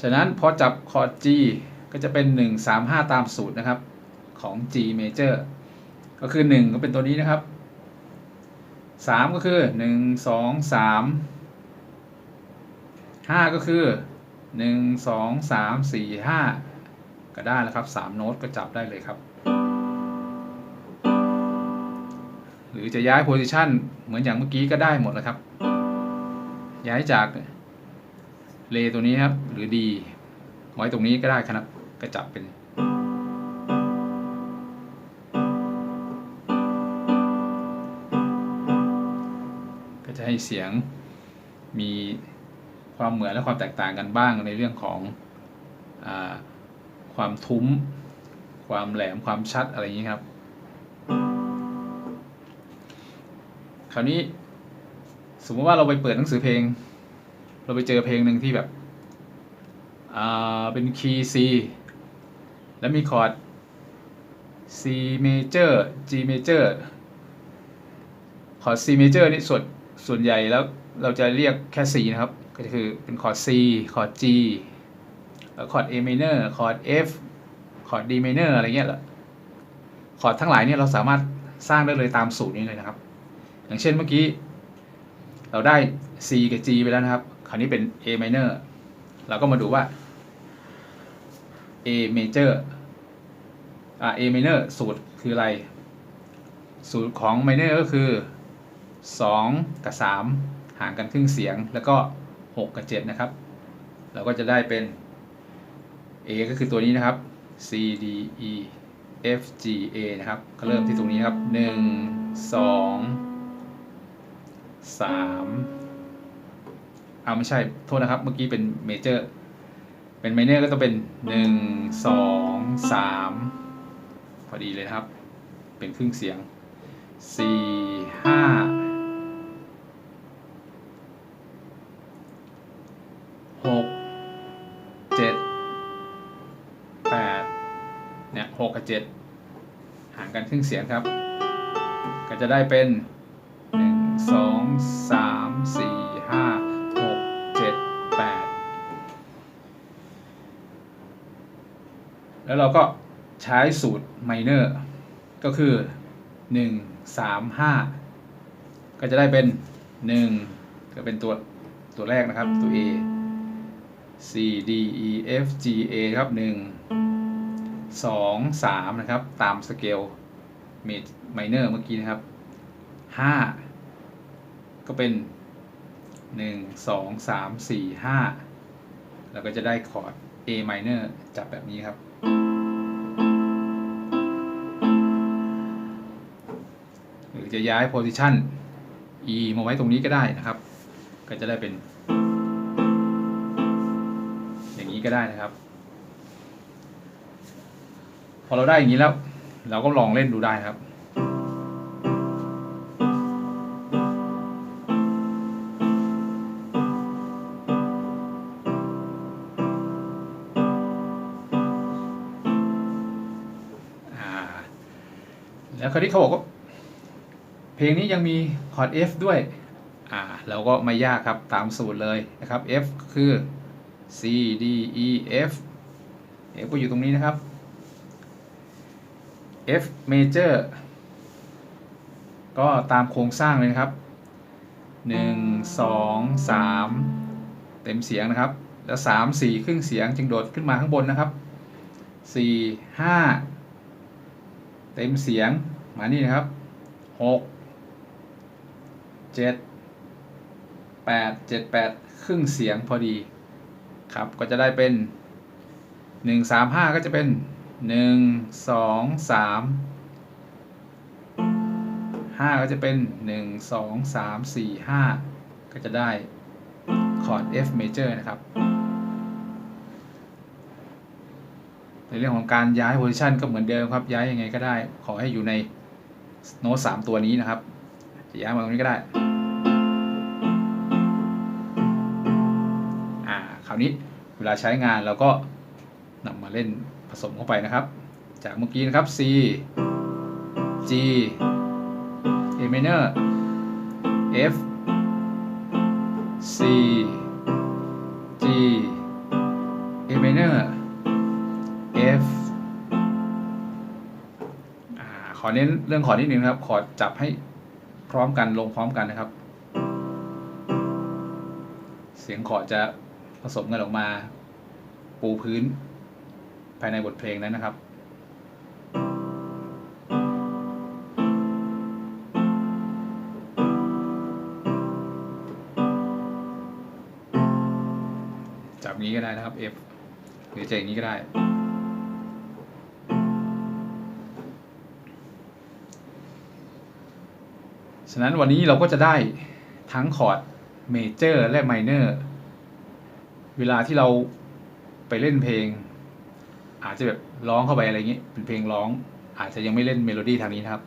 ฉะนั้นพอจับคอร์ด G ก็จะเป็น 1 3 5 ตามสูตรนะครับ ของ G major ก็คือ 1 ก็เป็นตัวนี้นะครับ 3 ก็คือ 1 2 3 5 ก็คือ 1 2 3 4 5 ก็ได้แล้วครับ 3 โน้ตก็จับได้เลยครับ หรือจะย้ายโพซิชันเหมือนอย่างเมื่อกี้ก็ได้หมดนะครับ ย้ายจาก เลตัวนี้ครับ หรือ D ไว้ตรงนี้ก็ได้ครับก็จับเป็น ก็จะให้เสียงมีความเหมือนและความแตกต่างกันบ้างในเรื่องของอความทุ้ม ความแหลมความชัดอะไรอย่างนี้ครับ คราวนี้สมมติว่าเราไปเปิดหนังสือเพลง เราไปเจอเพลงหนึ่งที่แบบอ่าเป็นคีย์ C แล้วมีคอร์ด C major G major คอร์ด C major นี่ส่วนส่วนใหญ่แล้วเราจะเรียกแค่ C นะครับ ก็คือเป็นคอร์ด C คอร์ด G แล้วคอร์ด A minor คอร์ด F คอร์ด D minor อะไรเงี้ยคอร์ดทั้งหลายเนี่ยเราสามารถสร้างได้เลยตามสูตรนี้เลยนะครับ อย่างเช่นเมื่อกี้ เราได้ C กับ G ไปแล้วนะครับ คราวนี้เป็น A minor เราก็มาดูว่า A major อ่า A minor สูตรคืออะไร สูตรของ minor ก็คือ 2 กับ 3 ห่างกันครึ่งเสียงแล้วก็ 6 กับ 7 นะครับ เราก็จะได้เป็น A ก็คือตัวนี้นะครับ C D E F G A นะครับ ก็เริ่มที่ตรงนี้ครับ 1 2 3 เอาไม่ใช่โทษนะครับ เมื่อกี้เป็น major เป็น minor ก็ต้องเป็น1 2 3พอดีเลยครับ เป็นครึ่งเสียง4 5 6 7 8เจ็ดแปดเนี่ย6กับ7ห่างกันครึ่งเสียงครับ ก็จะได้เป็น1 2 3 4 แล้วเราก็ใช้สูตร minor ก็คือ 1 3 5 ก็จะได้เป็น 1 ก็เป็นตัวตัวแรกนะครับตัว A C D E F G A ครับ 1 2 3 นะครับ ตามสเกล minor เมื่อกี้นะครับ 5 ก็เป็น 1 2 3 4 5 แล้วก็จะได้คอร์ด A minor จับแบบนี้ครับ รือจะย้าย position E มาไว้ตรงนี้ก็ได้นะครับ ก็จะได้เป็น อย่างนี้ก็ได้นะครับ พอเราได้อย่างนี้แล้ว เราก็ลองเล่นดูได้ครับอ่าแล้วคราวนี้เขาบอกว่า เพลงนี้ยังมีคอร์ด F ด้วย อ่าเราก็ไม่ยากครับตามสูตรเลยนะครับ F คือ C D E F F ก็อยู่ตรงนี้นะครับ F major ก็ตามโครงสร้างเลยนะครับ 1 2 3 เต็มเสียงนะครับ แล้ว 3 4 ครึ่งเสียงจึงโดดขึ้นมาข้างบนนะครับ 4 5 เต็มเสียงมานี่นะครับ 6 7 8 7 8ครึ่งเสียงพอดี ครับก็จะได้เป็น1 3 5ก็จะเป็น1 2 3 5ก็จะเป็น1 2 3 4 5ก็จะได้คอร์ด F major นะครับ ในเรื่องของการย้ายโพซิชันก็เหมือนเดิมครับ ย้ายยังไงก็ได้ ขอให้อยู่ในโน้ตสามตัวนี้นะครับ ย้ายมาตรงนี้ก็ได้ อ่า คราวนี้เวลาใช้งานเราก็นำมาเล่นผสมเข้าไปนะครับ จากเมื่อกี้นะครับ C G A minor F C G A minor F อ่าขอเน้นเรื่องขอนิดนึงนะครับ ขอจับให้ พร้อมกันลงพร้อมกันนะครับ เสียงขอร์ดจะผสมกันออกมา ปูพื้น ภายในบทเพลงนั้นนะครับจับงี้ก็ได้นะครับ F หรือจะอย่างนี้ก็ได้ ฉะนั้นวันนี้เราก็จะได้ทั้งคอร์ดเมเจอร์และไมเนอร์เวลาที่เราไปเล่นเพลง อาจจะแบบร้องเข้าไปอะไรอย่างนี้เป็นเพลงร้อง อาจจะยังไม่เล่นเมโลดี้ทางนี้นะครับ